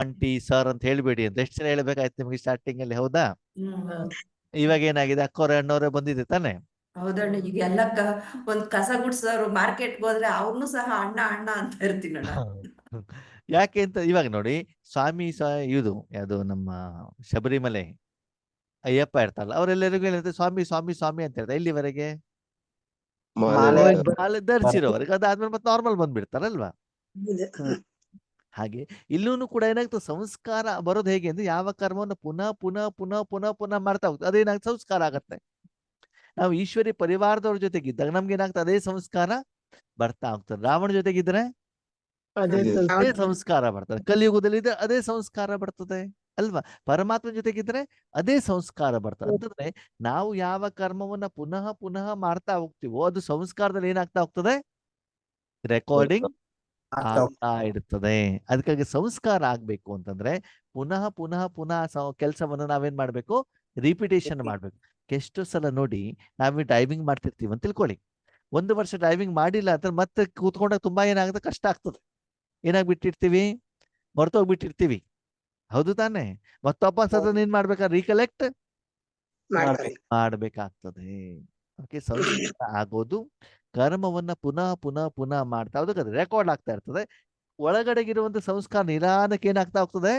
Aunty sir ಅಂತ ಹೇಳ್ಬೇಡಿ ಅಂತ. ಎಷ್ಟು ಜನ ಹೇಳ್ಬೇಕಾಯ್ತು ನಿಮಗೆ ಸ್ಟಾರ್ಟಿಂಗ್ ಅಲ್ಲಿ ಹೌದಾ? ಇವಾಗ ಏನಾಗಿದೆ? ಅಕ್ಕೋರ ಅಣ್ಣವ್ರೆ ಬಂದಿದೆ ತಾನೆ? ಹೌದಣ್ಣ ಈಗ ಎಲ್ಲ ಒಂದ್ ಕಸ ಗುಡ್ಸೋರು ಮಾರ್ಕೆಟ್ ಹೋದ್ರೆ ಅವ್ರನ್ನು ಸಹ ಅಣ್ಣ ಅಣ್ಣ ಅಂತ ಇರ್ತೀನಿ ಯಾಕೆ ಅಂತ ಇವಾಗ ನೋಡಿ ಸ್ವಾಮಿ ಇದು ಯಾವುದು ನಮ್ಮ ಶಬರಿಮಲೆ ಅಯ್ಯಪ್ಪ ಇರ್ತಾರಲ್ಲ ಅವರೆಲ್ಲರಿಗೂ ಹೇಳಿದ್ರೆ ಸ್ವಾಮಿ ಸ್ವಾಮಿ ಸ್ವಾಮಿ ಅಂತ ಹೇಳ್ತಾರೆ. ಇಲ್ಲಿವರೆಗೆ ಧರಿಸಿರೋವರೆಗೆ ಅದಾದ್ಮೇಲೆ ಮತ್ತೆ ನಾರ್ಮಲ್ ಬಂದ್ಬಿಡ್ತಾರಲ್ವಾ? ಹಾಗೆ ಇಲ್ಲೂ ಕೂಡ ಏನಾಗ್ತದೆ ಸಂಸ್ಕಾರ ಬರೋದು ಹೇಗೆ ಅಂದ್ರೆ ಯಾವ ಕರ್ಮವನ್ನು ಪುನಃ ಪುನಃ ಪುನಃ ಪುನಃ ಪುನಃ ಮಾಡ್ತಾ ಹೋಗ್ತದೆ ಅದೇನಾಗ್ತದೆ ಸಂಸ್ಕಾರ ಆಗತ್ತೆ. ನಾವು ಈಶ್ವರಿ ಪರಿವಾರದವ್ರ ಜೊತೆಗಿದ್ದಾಗ ನಮ್ಗೆ ಏನಾಗ್ತದೆ? ಅದೇ ಸಂಸ್ಕಾರ ಬರ್ತಾ ಹೋಗ್ತದೆ. ರಾವಣ ಜೊತೆಗಿದ್ರೆ ಅದೇ ಅದೇ ಸಂಸ್ಕಾರ. ಬರ್ತದೆ. ಕಲಿಯುಗದಲ್ಲಿ ಇದ್ರೆ ಅದೇ ಸಂಸ್ಕಾರ ಬರ್ತದೆ ಅಲ್ವಾ? ಪರಮಾತ್ಮ ಜೊತೆಗಿದ್ರೆ ಅದೇ ಸಂಸ್ಕಾರ ಬರ್ತದೆ. ಅಂತಂದ್ರೆ ನಾವು ಯಾವ ಕರ್ಮವನ್ನ ಪುನಃ ಪುನಃ ಮಾಡ್ತಾ ಹೋಗ್ತಿವೋ ಅದು ಸಂಸ್ಕಾರದಲ್ಲಿ ಏನಾಗ್ತಾ ಹೋಗ್ತದೆ? ರೆಕಾರ್ಡಿಂಗ್ ಆಗ್ತಾ ಇರ್ತದೆ. ಅದಕ್ಕಾಗಿ ಸಂಸ್ಕಾರ ಆಗ್ಬೇಕು ಅಂತಂದ್ರೆ ಪುನಃ ಪುನಃ ಪುನಃ ಕೆಲಸವನ್ನ ನಾವೇನ್ ಮಾಡ್ಬೇಕು? ರಿಪಿಟೇಷನ್ ಮಾಡ್ಬೇಕು. ಎಷ್ಟು ಸಲ ನೋಡಿ ನಾವೇ ಡ್ರೈವಿಂಗ್ ಮಾಡ್ತಿರ್ತೀವಿ ಅಂತ ತಿಳ್ಕೊಳ್ಳಿ. ಒಂದು ವರ್ಷ ಡ್ರೈವಿಂಗ್ ಮಾಡಿಲ್ಲ ಅಂದ್ರೆ ಮತ್ತೆ ಕೂತ್ಕೊಂಡಾಗ ತುಂಬಾ ಏನಾಗುತ್ತೆ? ಕಷ್ಟ ಆಗ್ತದೆ. ಏನಾಗ್ಬಿಟ್ಟಿರ್ತೀವಿ? ಮರ್ತೋಗ್ಬಿಟ್ಟಿರ್ತೀವಿ. ಹೌದು ತಾನೆ? ಮತ್ತೊಬ್ಬ ಸದನ ಏನ್ ಮಾಡ್ಬೇಕಾ? ರೀಕಲೆಕ್ಟ್ ಮಾಡ್ಬೇಕಾಗ್ತದೆ. ಓಕೆ ಸಂಸ್ಕಾರ ಆಗೋದು ಕರ್ಮವನ್ನ ಪುನಃ ಪುನಃ ಪುನಃ ಮಾಡ್ತಾ ಹೋದಾಗ ರೆಕಾರ್ಡ್ ಆಗ್ತಾ ಇರ್ತದೆ. ಒಳಗಡೆಗಿರುವಂತ ಸಂಸ್ಕಾರ ನಿಧಾನಕ್ಕೆ ಏನಾಗ್ತಾ ಹೋಗ್ತದೆ?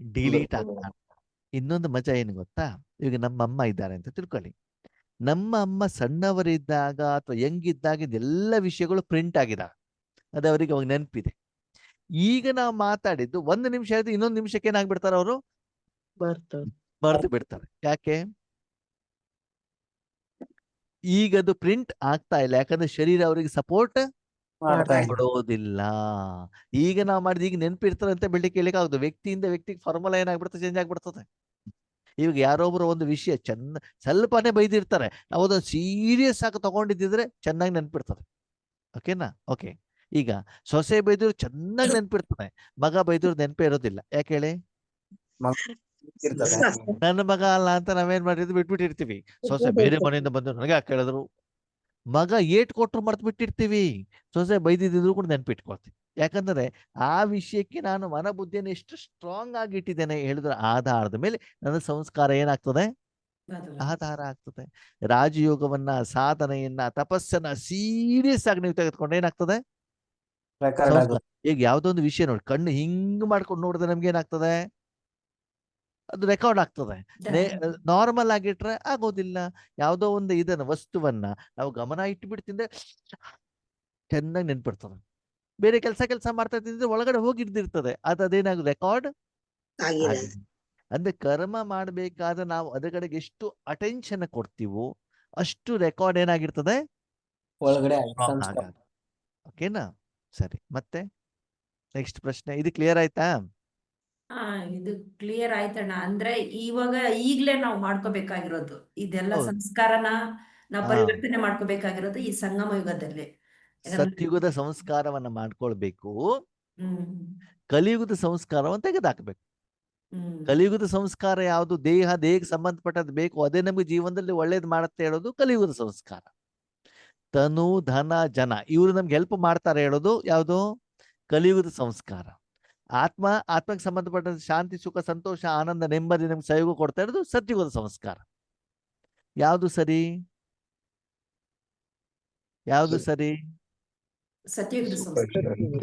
ಡಿಲೀಟ್ ಆಗ್ತಾ. ಇನ್ನೊಂದು ಮಜಾ ಏನು ಗೊತ್ತಾ? ಈಗ ನಮ್ಮ ಅಮ್ಮ ಇದ್ದಾರೆ ಅಂತ ತಿಳ್ಕೊಳ್ಳಿ. ನಮ್ಮ ಅಮ್ಮ ಸಣ್ಣವರಿದ್ದಾಗ ಅಥವಾ ಯಂಗಿದ್ದಾಗ ಎಲ್ಲ ವಿಷಯಗಳು ಪ್ರಿಂಟ್ ಆಗಿದಾವೆ. ಅದು ಅವರಿಗೆ ಅವಾಗ ನೆನಪಿದೆ. ಈಗ ನಾವು ಮಾತಾಡಿದ್ದು ಒಂದು ನಿಮಿಷ ಆಯ್ತು ಇನ್ನೊಂದು ನಿಮಿಷಕ್ಕೆ ಏನಾಗ್ಬಿಡ್ತಾರೆ ಅವರು? ಬರ್ತ ಬರ್ತ ಬಿಡ್ತಾರೆ. ಯಾಕೆ? ಈಗ ಅದು ಪ್ರಿಂಟ್ ಆಗ್ತಾ ಇಲ್ಲ. ಯಾಕಂದ್ರೆ ಶರೀರ ಅವರಿಗೆ ಸಪೋರ್ಟ್ ಕೊಡೋದಿಲ್ಲ. ಈಗ ನಾವು ಮಾಡಿದ ಈಗ ನೆನಪಿರ್ತಾರಂತೆ ಅಂತ ಬೆಳಿಗ್ಗೆ ಕೇಳಿಕ್ಕೆ ಆಗುದು. ವ್ಯಕ್ತಿಯಿಂದ ವ್ಯಕ್ತಿಗೆ ಫಾರ್ಮುಲಾ ಏನಾಗ್ಬಿಡುತ್ತೆ ಚೇಂಜ್ ಆಗ್ಬಿಡ್ತದೆ. ಇವಾಗ ಯಾರೊಬ್ರು ಒಂದು ವಿಷಯ ಚೆನ್ನ ಸ್ವಲ್ಪನೇ ಬೈದಿರ್ತಾರೆ. ನಾವು ಅದನ್ನು ಸೀರಿಯಸ್ ಆಗಿ ತಗೊಂಡಿದ್ದಿದ್ರೆ ಚೆನ್ನಾಗಿ ನೆನ್ಪಿಡ್ತದೆ. ಓಕೆನಾ? ಓಕೆ. ಈಗ ಸೊಸೆ ಬೈದ್ರು ಚೆನ್ನಾಗಿ ನೆನ್ಪಿಡ್ತದೆ ಮಗ ಬೈದ್ರು ನೆನಪೇ ಇರೋದಿಲ್ಲ. ಯಾಕೆ ಹೇಳಿ? ನನ್ನ ಮಗ ಅಲ್ಲ ಅಂತ ನಾವೇನ್ ಮಾಡಿದ್ವಿ ಬಿಟ್ಬಿಟ್ಟಿರ್ತೀವಿ. ಸೊಸೆ ಬೇರೆ ಮನೆಯಿಂದ ಬಂದು ನನಗೆ ಕೇಳಿದ್ರು ಮಗ ಏಟ್ ಕೊಟ್ರು ಮರ್ತು ಬಿಟ್ಟಿರ್ತೀವಿ. ಸೊಸೆ ಬೈದಿದ್ರು ಕೂಡ ನೆನ್ಪಿಟ್ಕೊಳ್ತೀವಿ ಯಾಕಂದ್ರೆ ಆ ವಿಷಯಕ್ಕೆ ನಾನು ಮನ ಬುದ್ಧಿಯನ್ನು ಎಷ್ಟು ಸ್ಟ್ರಾಂಗ್ ಆಗಿ ಇಟ್ಟಿದ್ದೇನೆ ಹೇಳಿದ್ರ ಆಧಾರದ ಮೇಲೆ ನನ್ನ ಸಂಸ್ಕಾರ ಏನಾಗ್ತದೆ? ಆಧಾರ ಆಗ್ತದೆ. ರಾಜಯೋಗವನ್ನ ಸಾಧನೆಯನ್ನ ತಪಸ್ಸನ್ನ ಸೀರಿಯಸ್ ಆಗಿ ನೀವು ತೆಗೆದುಕೊಂಡ್ರೆ ಏನಾಗ್ತದೆ. ಈಗ ಯಾವ್ದೊಂದು ವಿಷಯ ನೋಡಿ ಕಣ್ಣು ಹಿಂಗ್ ಮಾಡ್ಕೊಂಡು ನೋಡಿದ್ರೆ ನಮ್ಗೆ ಏನಾಗ್ತದೆ? ಅದು ರೆಕಾರ್ಡ್ ಆಗ್ತದೆ. ನಾರ್ಮಲ್ ಆಗಿಟ್ರೆ ಆಗೋದಿಲ್ಲ. ಯಾವುದೋ ಒಂದು ಇದನ್ನ ವಸ್ತುವನ್ನ ನಾವು ಗಮನ ಇಟ್ಬಿಡ್ತಿಂದ್ರೆ ಚೆನ್ನಾಗಿ ನೆನ್ಪಿಡ್ತದೆ. ಬೇರೆ ಕೆಲಸ ಕೆಲಸ ಮಾಡ್ತಾ ಇದ್ರೆ ಒಳಗಡೆ ಹೋಗಿರ್ದಿರ್ತದೆ ಅದು ಅದೇನಾಗ ರೆಕಾರ್ಡ್ ಅಂದ್ರೆ ಕರ್ಮ ಮಾಡ್ಬೇಕಾದ ನಾವು ಅದ್ರ ಕಡೆಗೆ ಎಷ್ಟು ಅಟೆನ್ಷನ್ ಕೊಡ್ತೀವೋ ಅಷ್ಟು ರೆಕಾರ್ಡ್ ಏನಾಗಿರ್ತದೆ? ಒಳಗಡೆ. ಓಕೆನಾ ಸರಿ. ಮತ್ತೆ? ನೆಕ್ಸ್ಟ್ ಪ್ರಶ್ನೆ. ಇದು ಕ್ಲಿಯರ್ ಆಯ್ತಾ? ಹಾ ಇದು ಕ್ಲಿಯರ್ ಆಯ್ತಣ್ಣ. ಅಂದ್ರೆ ಇವಾಗ ಈಗ್ಲೇ ನಾವು ಮಾಡ್ಕೋಬೇಕಾಗಿರೋದು. ಇದೆಲ್ಲ ಹೌದು. ಸಂಸ್ಕಾರನ ನಾವು ಹಾ. ಪರಿವರ್ತನೆ ಮಾಡ್ಕೋಬೇಕಾಗಿರೋದು ಈ ಸಂಗಮ ಯುಗದಲ್ಲಿ. ಯಾಕಂದ್ರೆ- ಸತ್ಯುಗದ ಸಂಸ್ಕಾರವನ್ನ ಮಾಡ್ಕೊಳ್ಬೇಕು. ಹ್ಮ್. ಕಲಿಯುಗದ ಸಂಸ್ಕಾರವನ್ನು ತೆಗೆದಾಕ್ಬೇಕು. ಹ್ಮ್. ಕಲಿಯುಗದ ಸಂಸ್ಕಾರ ಯಾವುದು? ದೇಹ ದೇಹಕ್ಕೆ ಸಂಬಂಧಪಟ್ಟದ್ದು ಬೇಕು. ಅದೇ ನಮಗೆ ಜೀವನದಲ್ಲಿ ಒಳ್ಳೇದು ಮಾಡುತ್ತೆ ಹೇಳೋದು ಕಲಿಯುಗದ ಸಂಸ್ಕಾರ. ತನು ಧನ ಜನ ಇವರು ನಮ್ಗೆ ಹೆಲ್ಪ್ ಮಾಡ್ತಾರೆ ಹೇಳೋದು ಯಾವುದು? ಕಲಿಯುಗದ ಸಂಸ್ಕಾರ. ಆತ್ಮ ಆತ್ಮಕ್ಕೆ ಸಂಬಂಧಪಟ್ಟ ಶಾಂತಿ ಸುಖ ಸಂತೋಷ ಆನಂದ ನೆಮ್ಮದಿ ನಮ್ಗೆ ಸಹಯೋಗ ಕೊಡ್ತಾ ಇರೋದು ಸತ್ಯುಗದ ಸಂಸ್ಕಾರ. ಯಾವುದು ಸರಿ? ಯಾವುದು ಸರಿ.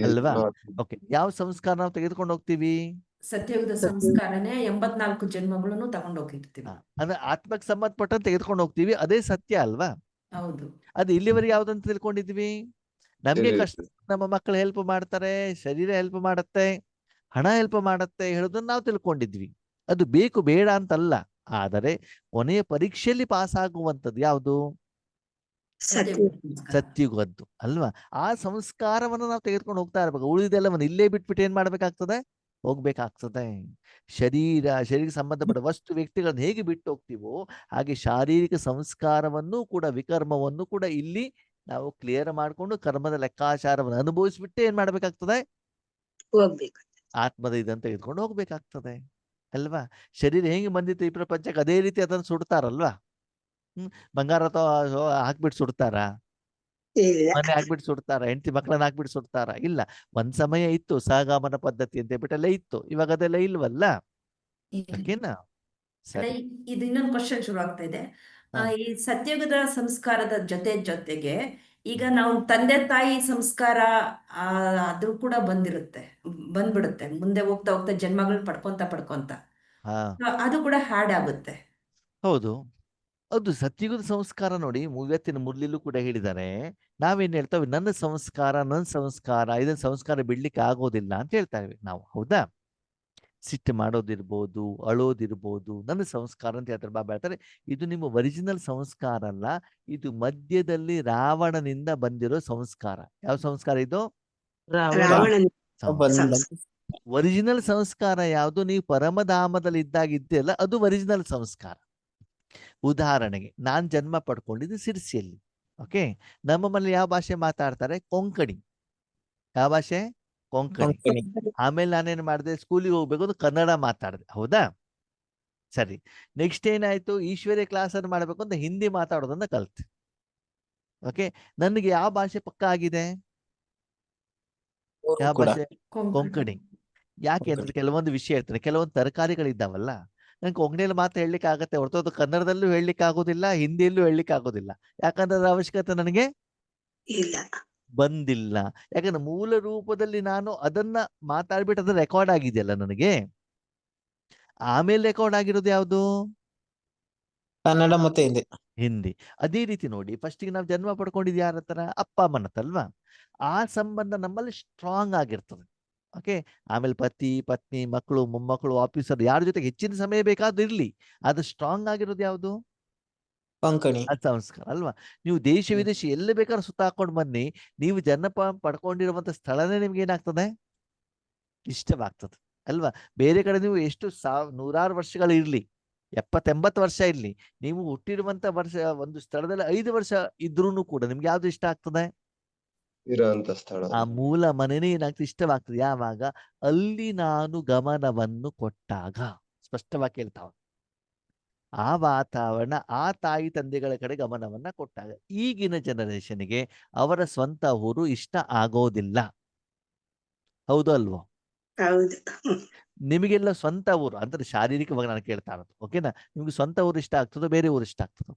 ಅಲ್ವಾ? ಓಕೆ. ಯಾವ ಸಂಸ್ಕಾರ ನಾವು ತೆಗೆದುಕೊಂಡು ಹೋಗ್ತೀವಿ? ಸತ್ಯಯುಗದ ಸಂಸ್ಕಾರನೇ ಎಂಬತ್ನಾಲ್ಕು ಜನ್ಮಗಳನ್ನು ತಗೊಂಡು ಹೋಗಿರ್ತೀವಿ. ಅಂದ್ರೆ ಆತ್ಮಕ್ಕೆ ಸಂಬಂಧಪಟ್ಟಂತ ತೆಗೆದುಕೊಂಡು ಹೋಗ್ತೀವಿ. ಅದೇ ಸತ್ಯ ಅಲ್ವಾ? ಹೌದು. ಅದು ಇಲ್ಲಿವರೆಗೆ ಯಾವ್ದಂತ ತಿಳ್ಕೊಂಡಿದ್ವಿ ನಮ್ಗೆ ಕಷ್ಟ ನಮ್ಮ ಮಕ್ಕಳು ಹೆಲ್ಪ್ ಮಾಡ್ತಾರೆ ಶರೀರ ಹೆಲ್ಪ್ ಮಾಡುತ್ತೆ. ಹಣ ಹೆಲ್ಪ್ ಮಾಡುತ್ತೆ ಹೇಳೋದನ್ನ ನಾವು ತಿಳ್ಕೊಂಡಿದ್ವಿ. ಅದು ಬೇಕು ಬೇಡ ಅಂತಲ್ಲ. ಆದರೆ ಕೊನೆಯ ಪರೀಕ್ಷೆಯಲ್ಲಿ ಪಾಸ್ ಆಗುವಂಥದ್ದು ಯಾವುದು. ಸತ್ಯುಗದ್ದು ಅಲ್ವಾ? ಆ ಸಂಸ್ಕಾರವನ್ನು ನಾವು ತೆಗೆದುಕೊಂಡು ಹೋಗ್ತಾ ಇರ್ಬೇಕು. ಉಳಿದೆಲ್ಲವನ್ನು ಇಲ್ಲೇ ಬಿಟ್ಬಿಟ್ಟು ಏನ್ ಮಾಡ್ಬೇಕಾಗ್ತದೆ? ಹೋಗ್ಬೇಕಾಗ್ತದೆ. ಶರೀರ ಶರೀರಕ್ಕೆ ಸಂಬಂಧಪಟ್ಟ ವಸ್ತು ವ್ಯಕ್ತಿಗಳನ್ನ ಹೇಗೆ ಬಿಟ್ಟು ಹೋಗ್ತೀವೋ ಹಾಗೆ ಶಾರೀರಿಕ ಸಂಸ್ಕಾರವನ್ನು ಕೂಡ ವಿಕರ್ಮವನ್ನು ಕೂಡ ಇಲ್ಲಿ ನಾವು ಕ್ಲಿಯರ್ ಮಾಡಿಕೊಂಡು ಕರ್ಮದ ಲೆಕ್ಕಾಚಾರವನ್ನು ಅನುಭವಿಸ್ಬಿಟ್ಟು ಏನ್ ಮಾಡ್ಬೇಕಾಗ್ತದೆ? ಹೋಗ್ಬೇಕು. ಆತ್ಮದ ಇದನ್ನು ತೆಗೆದುಕೊಂಡು ಹೋಗ್ಬೇಕಾಗ್ತದೆ. ಅಲ್ವಾ? ಶರೀರ ಹೇಗೆ ಬಂದಿತ್ತು ಈ ಪ್ರಪಂಚಕ್ಕೆ? ಅದೇ ರೀತಿ ಅದನ್ನು ಸುಡ್ತಾರಲ್ವಾ? ಹ್ಮ್ ಬಂಗಾರ ಹಾಕ್ಬಿಟ್ಟು ಸುಡ್ತಾರಾ? ಮನೆ ಹಾಕ್ಬಿಟ್ಟು ಸುಡ್ತಾರ? ಹೆಂಡತಿ ಮಕ್ಕಳನ್ನ ಹಾಕ್ಬಿಟ್ಟು ಸುಡ್ತಾರ? ಇಲ್ಲ. ಒಂದ್ ಸಮಯ ಇತ್ತು ಸಹಗಮನ ಪದ್ಧತಿ ಅಂತ ಹೇಳ್ಬಿಟ್ಟೆಲ್ಲ ಇತ್ತು. ಇವಾಗ ಅದೆಲ್ಲ ಇಲ್ವಲ್ಲ. ಓಕೆನಾ ಸರಿ. ಇದು ಇನ್ನೊಂದು ಕ್ವಶನ್ ಶುರು ಆಗ್ತಾ ಇದೆ ಈ ಸತ್ಯಯುಗದ ಸಂಸ್ಕಾರದ ಜೊತೆ ಜೊತೆಗೆ ಈಗ ನಾವು ತಂದೆ ತಾಯಿ ಸಂಸ್ಕಾರ ಆ, ಅದು ಕೂಡ ಬಂದಿರುತ್ತೆ ಬಂದ್ಬಿಡುತ್ತೆ. ಮುಂದೆ ಹೋಗ್ತಾ ಹೋಗ್ತಾ ಜನ್ಮಗಳು ಪಡ್ಕೊಂತ ಪಡ್ಕೊಂತ. ಹಾ. ಅದು ಕೂಡ ಹ್ಯಾಡ್ ಆಗುತ್ತೆ. ಹೌದು. ಅದು ಸತ್ಯುಗದ ಸಂಸ್ಕಾರ ನೋಡಿ ಮೂವತ್ತಿನ ಮುರ್ಲಿಲೂ ಕೂಡ ಹೇಳಿದ್ದಾರೆ. ನಾವೇನ್ ಹೇಳ್ತೇವೆ? ನನ್ನ ಸಂಸ್ಕಾರ ನನ್ನ ಸಂಸ್ಕಾರ ಇದನ್ನ ಸಂಸ್ಕಾರ ಬಿಡ್ಲಿಕ್ಕೆ ಆಗೋದಿಲ್ಲ ಅಂತ ಹೇಳ್ತಾ ಇವಿ ನಾವು. ಹೌದಾ? ಸಿಟ್ಟು ಮಾಡೋದಿರ್ಬೋದು ಅಳೋದಿರ್ಬೋದು ನನ್ನ ಸಂಸ್ಕಾರ ಅಂತ ಹೇಳ್ತಾರೆ ಬಾಬಾ ಹೇಳ್ತಾರೆ. ಇದು ನಿಮ್ಮ ಒರಿಜಿನಲ್ ಸಂಸ್ಕಾರ ಅಲ್ಲ ಇದು ಮಧ್ಯದಲ್ಲಿ ರಾವಣನಿಂದ ಬಂದಿರೋ ಸಂಸ್ಕಾರ. ಯಾವ ಸಂಸ್ಕಾರ ಇದು? ಒರಿಜಿನಲ್ ಸಂಸ್ಕಾರ. ಯಾವುದು? ನೀವು ಪರಮಧಾಮದಲ್ಲಿ ಇದ್ದಾಗ ಇದ್ದೆಲ್ಲ ಅದು ಒರಿಜಿನಲ್ ಸಂಸ್ಕಾರ. ಉದಾಹರಣೆಗೆ ನಾನ್ ಜನ್ಮ ಪಡ್ಕೊಂಡಿದ್ದು ಸಿರ್ಸಿಯಲ್ಲಿ ಓಕೆ ನಮ್ಮ ಮನೇಲಿ ಯಾವ ಭಾಷೆ ಮಾತಾಡ್ತಾರೆ? ಕೊಂಕಣಿ. ಯಾವ ಭಾಷೆ? ಕೊಂಕಣಿ ಆಮೇಲೆ ನಾನೇನ್ ಮಾಡಿದೆ? ಸ್ಕೂಲಿಗೆ ಹೋಗ್ಬೇಕು ಅಂತ ಕನ್ನಡ ಮಾತಾಡಿದೆ. ಹೌದಾ? ಸರಿ. ನೆಕ್ಸ್ಟ್ ಏನಾಯ್ತು? ಈಶ್ವರ್ಯ ಕ್ಲಾಸ್ ಅನ್ನು ಮಾಡ್ಬೇಕು ಅಂತ ಹಿಂದಿ ಮಾತಾಡೋದನ್ನ ಕಲ್ತೆ. ಓಕೆ ನನಗೆ ಯಾವ ಭಾಷೆ ಪಕ್ಕ ಆಗಿದೆ? ಯಾವ ಭಾಷೆ? ಕೊಂಕಣಿ ಯಾಕೆ ಅಂದ್ರೆ ಕೆಲವೊಂದು ವಿಷಯ ಇರ್ತದೆ ಕೆಲವೊಂದು ತರಕಾರಿಗಳಿದ್ದಾವಲ್ಲ ನಂಗೆ ಕೊಂಕಣಿಯಲ್ಲಿ ಮಾತ್ರ ಹೇಳಲಿಕ್ಕೆ ಆಗತ್ತೆ ಹೊರತು ಅದು ಕನ್ನಡದಲ್ಲೂ ಹೇಳಲಿಕ್ಕೆ ಆಗೋದಿಲ್ಲ ಹಿಂದಿಯಲ್ಲೂ ಹೇಳಲಿಕ್ಕೆ ಆಗೋದಿಲ್ಲ ಯಾಕಂದ್ರೆ ಅದ್ರ ಅವಶ್ಯಕತೆ ನನಗೆ? ಇಲ್ಲ. ಬಂದಿಲ್ಲ. ಯಾಕಂದ್ರೆ ಮೂಲ ರೂಪದಲ್ಲಿ ನಾನು ಅದನ್ನ ಮಾತಾಡ್ಬಿಟ್ಟು ಅದ್ರ ರೆಕಾರ್ಡ್ ಆಗಿದೆಯಲ್ಲ ನನಗೆ? ಆಮೇಲೆ ರೆಕಾರ್ಡ್ ಆಗಿರೋದು ಯಾವುದು? ಕನ್ನಡ ಮತ್ತೆ ಹಿಂದಿ. ಹಿಂದಿ. ಅದೇ ರೀತಿ ನೋಡಿ ಫಸ್ಟಿಗೆ ನಾವು ಜನ್ಮ ಪಡ್ಕೊಂಡಿದ್ವಿ ಯಾರ ಹತ್ರ? ಅಪ್ಪ ಅಮ್ಮನ ಹತ್ರ ಅಲ್ವಾ? ಆ ಸಂಬಂಧ ನಮ್ಮಲ್ಲಿ ಸ್ಟ್ರಾಂಗ್ ಆಗಿರ್ತದೆ. ಓಕೆ ಆಮೇಲೆ ಪತಿ ಪತ್ನಿ ಮಕ್ಕಳು ಮೊಮ್ಮಕ್ಕಳು ಆಫೀಸರ್ ಯಾರ ಜೊತೆಗೆ ಹೆಚ್ಚಿನ ಸಮಯ ಬೇಕಾದ್ರೂ ಇರ್ಲಿ. ಅದು ಸ್ಟ್ರಾಂಗ್ ಆಗಿರೋದು ಯಾವುದು? ಕೊಂಕಣಿ ಅದು ಸಂಸ್ಕಾರ ಅಲ್ವಾ? ನೀವು ದೇಶ. ವಿದೇಶ ಎಲ್ಲಿ ಬೇಕಾದ್ರೂ ಸುತ್ತಾಕೊಂಡು ಬನ್ನಿ. ನೀವು ಜನಪ ಪಡ್ಕೊಂಡಿರುವಂತ ಸ್ಥಳನೇ ನಿಮ್ಗೆ ಏನಾಗ್ತದೆ? ಇಷ್ಟವಾಗ್ತದೆ ಅಲ್ವಾ? ಬೇರೆ ಕಡೆ ನೀವು ಎಷ್ಟು ಸಾವ್ ನೂರಾರು ವರ್ಷಗಳು ಇರ್ಲಿ ಎಪ್ಪತ್ತೆಂಬತ್ತು ವರ್ಷ ಇರ್ಲಿ ನೀವು ಹುಟ್ಟಿರುವಂತ ವರ್ಷ ಒಂದು ಸ್ಥಳದಲ್ಲಿ ಐದು ವರ್ಷ ಇದ್ರೂ ಕೂಡ ನಿಮ್ಗೆ ಯಾವ್ದು ಇಷ್ಟ ಆಗ್ತದೆ? ಸ್ಥಳ. ಆ ಮೂಲ ಮನೆನೇ ಏನಾಗ್ತದೆ? ಇಷ್ಟವಾಗ್ತದೆ. ಯಾವಾಗ? ಅಲ್ಲಿ ನಾನು ಗಮನವನ್ನು ಕೊಟ್ಟಾಗ. ಸ್ಪಷ್ಟವಾಗಿ ಕೇಳ್ತಾವ ಆ ವಾತಾವರಣ ಆ ತಾಯಿ ತಂದೆಗಳ ಕಡೆ ಗಮನವನ್ನ ಕೊಟ್ಟಾಗ ಈಗಿನ ಜನರೇಷನ್ಗೆ ಅವರ ಸ್ವಂತ ಊರು ಇಷ್ಟ ಆಗೋದಿಲ್ಲ. ಹೌದು ಅಲ್ವೋ? ಹೌದು. ನಿಮಗೆಲ್ಲ ಸ್ವಂತ ಊರು ಅಂದ್ರೆ ಶಾರೀರಿಕವಾಗಿ ನಾನು ಕೇಳ್ತಾ ಇರೋದು ಓಕೆನಾ ನಿಮ್ಗೆ ಸ್ವಂತ ಊರು ಇಷ್ಟ ಆಗ್ತದೋ ಬೇರೆ ಊರು ಇಷ್ಟ ಆಗ್ತದೋ.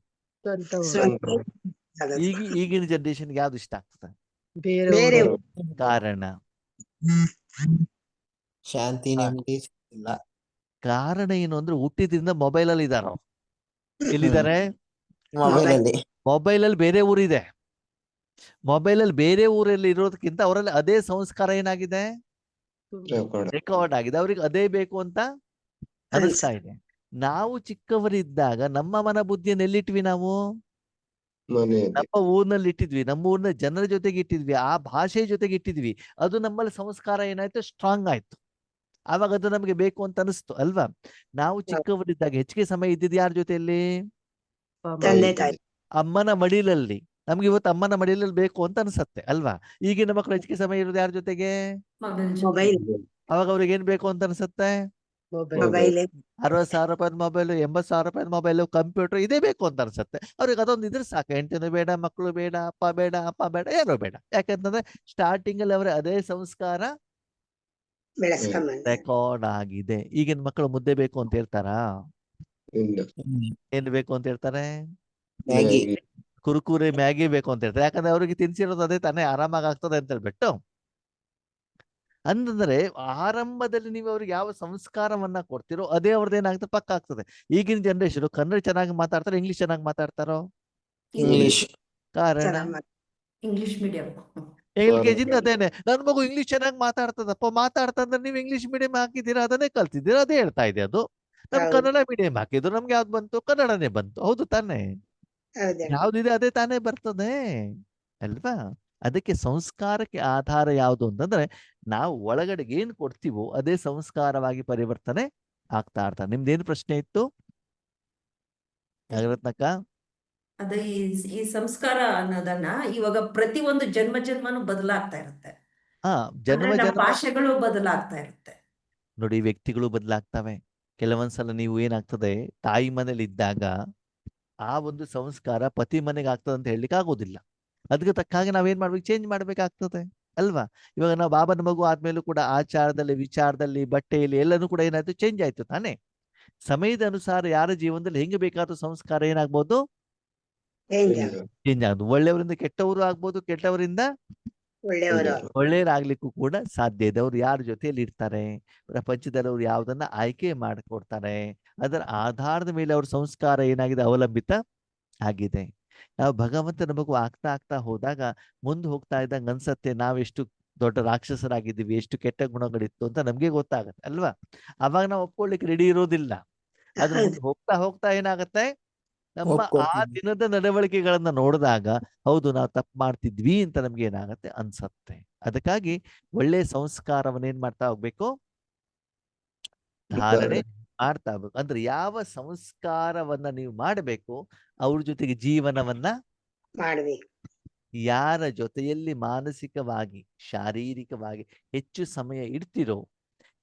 ಈಗ ಈಗಿನ ಜನರೇಷನ್ಗೆ ಯಾವ್ದು ಇಷ್ಟ ಆಗ್ತದೆ? ಬೇರೆ ಕಾರಣ. ಶಾಂತಿ. ನೆಮ್ಮದಿ ಇಲ್ಲ ಕಾರಣ ಏನು ಅಂದ್ರೆ ಹುಟ್ಟಿದ್ರಿಂದ ಮೊಬೈಲ್ ಅಲ್ಲಿ ಇದಾರ ಎಲ್ಲಿದ್ದಾರೆ? ಮೊಬೈಲ್ ಅಲ್ಲಿ. ಮೊಬೈಲ್ ಅಲ್ಲಿ ಬೇರೆ ಊರಿದೆ. ಮೊಬೈಲ್ ಅಲ್ಲಿ ಬೇರೆ ಊರಲ್ಲಿ ಇರೋದಕ್ಕಿಂತ ಅವರಲ್ಲಿ ಅದೇ ಸಂಸ್ಕಾರ ಏನಾಗಿದೆ? ರೆಕಾರ್ಡ್ ಆಗಿದೆ. ಅವ್ರಿಗೆ ಅದೇ ಬೇಕು ಅಂತ ಅನಿಸ್ತಾ ಇದೆ. ನಾವು ಚಿಕ್ಕವರಿದ್ದಾಗ ನಮ್ಮ ಮನ ಬುದ್ಧಿಯನ್ನು ಎಲ್ಲಿಟ್ವಿ ನಾವು? ನಮ್ಮ ಊರ್ನಲ್ಲಿ ಇಟ್ಟಿದ್ವಿ. ನಮ್ಮ ಊರ್ನ ಜನರ ಜೊತೆಗೆ ಇಟ್ಟಿದ್ವಿ. ಆ ಭಾಷೆ ಜೊತೆಗೆ ಇಟ್ಟಿದ್ವಿ. ಅದು ನಮ್ಮಲ್ಲಿ ಸಂಸ್ಕಾರ ಏನಾಯ್ತು? ಸ್ಟ್ರಾಂಗ್ ಆಯ್ತು. ಆವಾಗ ಅದು ನಮಗೆ ಬೇಕು ಅಂತ ಅನಿಸ್ತು ಅಲ್ವಾ? ನಾವು ಚಿಕ್ಕವರಿದ್ದಾಗ ಹೆಚ್ಚಿಗೆ ಸಮಯ ಇದ್ದಿದ್ದು ಯಾರ ಜೊತೆಯಲ್ಲಿ? ಅಮ್ಮನ ಮಡಿಲಲ್ಲಿ. ನಮ್ಗೆ ಇವತ್ತು ಅಮ್ಮನ ಮಡಿಲಲ್ಲಿ ಬೇಕು ಅಂತ ಅನ್ಸತ್ತೆ ಅಲ್ವಾ? ಈಗಿನ ಮಕ್ಕಳು ಹೆಚ್ಚಿಗೆ ಸಮಯ ಇರೋದು ಯಾರ ಜೊತೆಗೆ? ಅವಾಗ ಅವ್ರಿಗೆ ಏನ್ ಬೇಕು ಅಂತ ಅನ್ಸತ್ತೆ? ಮೊಬೈಲ್. ಅರವತ್ ಸಾವಿರ ರೂಪಾಯಿ ಮೊಬೈಲ್ ಎಂಬತ್ ಸಾವಿರ ರೂಪಾಯಿ ಮೊಬೈಲ್ ಕಂಪ್ಯೂಟರ್ ಇದೇ ಬೇಕು ಅಂತ ಅನ್ಸತ್ತೆ. ಅವ್ರಿಗೆ ಅದೊಂದು ಇದ್ರೆ ಸಾಕು. ಹೆಂಡತಿನೂ ಬೇಡ ಮಕ್ಕಳು ಬೇಡ ಅಪ್ಪ ಬೇಡ ಅಪ್ಪ ಬೇಡ ಏನೋ ಬೇಡ. ಯಾಕಂತಂದ್ರೆ ಸ್ಟಾರ್ಟಿಂಗ್ ಅಲ್ಲಿ ಅವರ ಅದೇ ಸಂಸ್ಕಾರ. ರೆಕಾರ್ಡ್ ಆಗಿದೆ. ಈಗಿನ ಮಕ್ಕಳು ಮುದ್ದೆ ಬೇಕು ಅಂತ ಹೇಳ್ತಾರಾ? ಇಲ್ಲ ಏನ್ ಬೇಕು ಅಂತ ಹೇಳ್ತಾರೆ? ಮ್ಯಾಗಿ. ಕುರುಕುರೆ ಮ್ಯಾಗಿ ಬೇಕು ಅಂತ ಹೇಳ್ತಾರೆ. ಯಾಕಂದ್ರೆ ಅವ್ರಿಗೆ ತಿನ್ಸಿರೋದು ಅದೇ ತಾನೇ ಆರಾಮಾಗಿ ಆಗ್ತದೆ ಅಂತ ಹೇಳ್ಬಿಟ್ಟು. ಅಂತಂದ್ರೆ ಆರಂಭದಲ್ಲಿ ನೀವು ಅವ್ರಿಗೆ ಯಾವ ಸಂಸ್ಕಾರವನ್ನ ಕೊಡ್ತಿರೋ ಅದೇ ಅವ್ರದ್ದು ಏನಾಗ್ತದೆ ಪಕ್ಕ ಆಗ್ತದೆ. ಈಗಿನ ಜನರೇಷನ್ ಕನ್ನಡ ಚೆನ್ನಾಗಿ ಮಾತಾಡ್ತಾರೋ ಇಂಗ್ಲಿಷ್ ಚೆನ್ನಾಗಿ ಮಾತಾಡ್ತಾರೋ? ಇಂಗ್ಲಿಷ್ ಕಾರಣ? ಇಂಗ್ಲಿಷ್ ಮೀಡಿಯಂ ಎಲ್ ಕೆ ಜಿಂದ ಅದೇನೆ? ನನ್ ಮಗು ಇಂಗ್ಲಿಷ್ ಚೆನ್ನಾಗಿ ಮಾತಾಡ್ತದಪ್ಪ ಮಾತಾಡ್ತಂದ್ರೆ ನೀವು ಇಂಗ್ಲಿಷ್ ಮೀಡಿಯಂ ಹಾಕಿದ್ದೀರಾ? ಅದನ್ನೇ ಕಲ್ತಿದ್ದೀರಾ? ಅದೇ ಹೇಳ್ತಾ ಇದೆ ಅದು. ನಮ್ ಕನ್ನಡ ಮೀಡಿಯಂ ಹಾಕಿದ್ರು ನಮ್ಗೆ ಯಾವ್ದು ಬಂತು? ಕನ್ನಡನೇ ಬಂತು. ಹೌದು ತಾನೇ. ಯಾವ್ದಿದೆ ಅದೇ ತಾನೇ ಬರ್ತದೆ. ಅಲ್ವಾ? ಅದಕ್ಕೆ ಸಂಸ್ಕಾರಕ್ಕೆ ಆಧಾರ ಯಾವುದು ಅಂತಂದ್ರೆ ನಾವು ಒಳಗಡೆ ಏನ್ ಕೊಡ್ತೀವೋ ಅದೇ ಸಂಸ್ಕಾರವಾಗಿ ಪರಿವರ್ತನೆ ಆಗ್ತಾ ಇರ್ತಾರೆ ನಿಮ್ದೇನು ಪ್ರಶ್ನೆ ಇತ್ತು? ಅದ ಈ ಈ ಸಂಸ್ಕಾರ ಅನ್ನೋದನ್ನ ಇವಾಗ ಪ್ರತಿ ಒಂದು ಜನ್ಮ ಜನ್ಮನು ಬದಲಾಗ್ತಾ ಇರುತ್ತೆ. ಜನ್ಮ ಭಾಷೆಗಳು ಬದಲಾಗ್ತಾ ಇರುತ್ತೆ. ನೋಡಿ ವ್ಯಕ್ತಿಗಳು ಬದಲಾಗ್ತವೆ. ಕೆಲವೊಂದ್ಸಲ ನೀವು ಏನಾಗ್ತದೆ ತಾಯಿ ಮನೇಲಿ ಇದ್ದಾಗ ಆ ಒಂದು ಸಂಸ್ಕಾರ ಪತಿ ಮನೆಗೆ ಆಗ್ತದೆ ಅಂತ ಹೇಳಲಿಕ್ಕೆ ಆಗೋದಿಲ್ಲ. ಅದಕ್ಕೆ ತಕ್ಕ ಹಾಗೆ ನಾವೇನ್ ಮಾಡ್ಬೇಕು ಚೇಂಜ್ ಮಾಡ್ಬೇಕಾಗ್ತದೆ ಅಲ್ವಾ? ಇವಾಗ ನಾವು ಬಾಬನ ಮಗು ಆದ್ಮೇಲೂ ಕೂಡ ಆಚಾರದಲ್ಲಿ ವಿಚಾರದಲ್ಲಿ ಬಟ್ಟೆಯಲ್ಲಿ ಎಲ್ಲನೂ ಕೂಡ ಏನಾಯ್ತು ಚೇಂಜ್ ಆಯ್ತು ತಾನೇ? ಸಮಯದ ಅನುಸಾರ ಯಾರ ಜೀವನದಲ್ಲಿ ಹೆಂಗ್ ಬೇಕಾದ ಸಂಸ್ಕಾರ ಏನಾಗ್ಬೋದು? ಚೇಂಜ್ ಆಗುದು ಒಳ್ಳೆಯವರಿಂದ ಕೆಟ್ಟವರು ಆಗ್ಬೋದು ಕೆಟ್ಟವರಿಂದ ಒಳ್ಳೆಯವರಾಗ್ಲಿಕ್ಕೂ ಕೂಡ ಸಾಧ್ಯ ಇದೆ. ಅವ್ರು ಯಾರ ಜೊತೆಯಲ್ಲಿ ಇರ್ತಾರೆ? ಪ್ರಪಂಚದಲ್ಲಿ ಅವ್ರು ಯಾವ್ದನ್ನ ಆಯ್ಕೆ ಮಾಡಿಕೊಡ್ತಾರೆ? ಅದರ ಆಧಾರದ ಮೇಲೆ ಅವ್ರ ಸಂಸ್ಕಾರ ಏನಾಗಿದೆ ಅವಲಂಬಿತ ಆಗಿದೆ. ನಾವು ಭಗವಂತ ನಮಗೂ ಆಗ್ತಾ ಆಗ್ತಾ ಹೋದಾಗ ಮುಂದೆ ಹೋಗ್ತಾ ಇದ್ದಂಗ ಅನ್ಸತ್ತೆ ನಾವೆಷ್ಟು ದೊಡ್ಡ ರಾಕ್ಷಸರಾಗಿದ್ದೀವಿ ಎಷ್ಟು ಕೆಟ್ಟ ಗುಣಗಳಿತ್ತು ಅಂತ ನಮ್ಗೆ ಗೊತ್ತಾಗತ್ತೆ ಅಲ್ವಾ? ಅವಾಗ ನಾವು ಒಪ್ಕೊಳ್ಳಿಕ್ಕೆ ರೆಡಿ ಇರೋದಿಲ್ಲ. ಅದ್ರ ಹೋಗ್ತಾ ಹೋಗ್ತಾ ಏನಾಗತ್ತೆ? ನಮ್ಮ ಆ ದಿನದ ನಡವಳಿಕೆಗಳನ್ನ ನೋಡಿದಾಗ ಹೌದು ನಾವು ತಪ್ಪು ಮಾಡ್ತಿದ್ವಿ ಅಂತ ನಮ್ಗೆ ಏನಾಗತ್ತೆ? ಅನ್ಸತ್ತೆ. ಅದಕ್ಕಾಗಿ ಒಳ್ಳೆ ಸಂಸ್ಕಾರವನ್ನ ಏನ್ ಮಾಡ್ತಾ ಹೋಗ್ಬೇಕು? ಧಾರಣೆ ಮಾಡ್ತಾ ಹೋಗ್ಬೇಕು. ಅಂದ್ರೆ ಯಾವ ಸಂಸ್ಕಾರವನ್ನ ನೀವು ಮಾಡಬೇಕು ಅವ್ರ ಜೊತೆಗೆ ಜೀವನವನ್ನ ಮಾಡ್ಬೇಕು. ಯಾರ ಜೊತೆಯಲ್ಲಿ ಮಾನಸಿಕವಾಗಿ ಶಾರೀರಿಕವಾಗಿ ಹೆಚ್ಚು ಸಮಯ ಇಡ್ತಿರೋ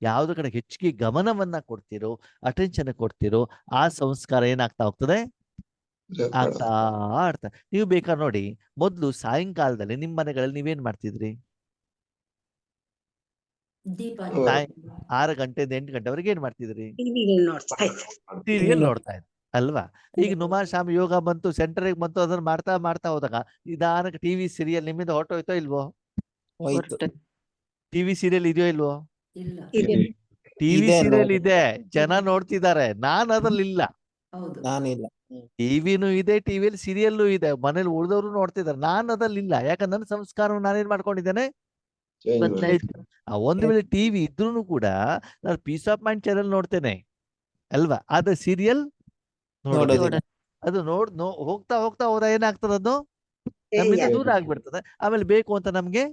ಯಾವ್ದು ಕಡೆ ಹೆಚ್ಚಿಗೆ ಗಮನವನ್ನ ಕೊಡ್ತಿರೋ ಅಟೆನ್ಷನ್ ಕೊಡ್ತಿರೋ ಆ ಸಂಸ್ಕಾರ ಏನಾಗ್ತಾ ಹೋಗ್ತದೆ? ಆಗ್ತಾ ಆಡ್ತಾ ನೀವು ಬೇಕಾ ನೋಡಿ ಮೊದ್ಲು ಸಾಯಂಕಾಲದಲ್ಲಿ ನಿಮ್ ಮನೆಗಳಲ್ಲಿ ನೀವೇನ್ ಮಾಡ್ತಿದ್ರಿ. ಸಾಯಂ- ಆರು ಗಂಟೆಯಿಂದ ಎಂಟು ಗಂಟೆವರೆಗೆ ಏನ್ ಮಾಡ್ತಿದ್ರಿ? ಟಿವಿಗಳು ನೋಡ್ತಾ ಇದ್ದೆ. ಸೀರಿಯಲ್ ನೋಡ್ತಾ ಇದ್ರಿ ಅಲ್ವಾ? ಈಗ ನುಮಾಶಾಮ್ ಯೋಗ ಬಂತು ಸೆಂಟರ್ ಬಂತು ಅದನ್ನ ಮಾಡ್ತಾ ಮಾಡ್ತಾ ಹೋದಾಗ ನಿಧಾನಕ್ಕೆ ಟಿವಿ ಸೀರಿಯಲ್ ನಿಮ್ಮಿಂದ ಹೊರಟೋಯ್ತೋ ಇಲ್ವೋ? ಹೋಯ್ತು. ಟಿವಿ ಸೀರಿಯಲ್ ಇದೆಯೋ ಇಲ್ವೋ? ಇಲ್ಲ. ಟಿವಿ ಇದೆ ಸೀರಿಯಲ್ ನೋಡಿ. ಇದೆ. ಜನ ನೋಡ್ತಿದ್ದಾರೆ. ನಾನು ಅದ್ರಲ್ಲಿ ಇಲ್ಲ ಹೌದು. ನಾನಿಲ್ಲ. ಟಿವಿನೂ ಇದೆ ಟಿವಿಯಲ್ಲಿ ಸೀರಿಯಲ್ಲು ಇದೆ ಮನೇಲಿ ಉಳಿದವರು ನೋಡ್ತಿದ್ದಾರೆ ನಾನು ಅದ್ರಲ್ಲಿ ಇಲ್ಲ ಯಾಕಂದ್ರೆ ನನ್ನ ಸಂಸ್ಕಾರ ನಾನೇನ್ ಮಾಡ್ಕೊಂಡಿದ್ದೇನೆ? ಆ ಒಂದ್ ವೇಳೆ ಟಿವಿ ಇದ್ರೂನು ಕೂಡ ನಾನು ಪೀಸ್ ಆಫ್ ಮೈಂಡ್ ಚಾನೆಲ್ ನೋಡ್ತೇನೆ. ಅಲ್ವಾ? ಅದ ಸೀರಿಯಲ್ ಅದು ನೋಡ್ ನೋ ಹೋಗ್ತಾ ಹೋಗ್ತಾ ಹೋದ ಏನಾಗ್ತದ ಅದು? ನಮ್ಮಿಂದ ದೂರ ಆಗ್ಬಿಡ್ತದೆ. ಆಮೇಲೆ ಬೇಕು ಅಂತ ನಮ್ಗೆ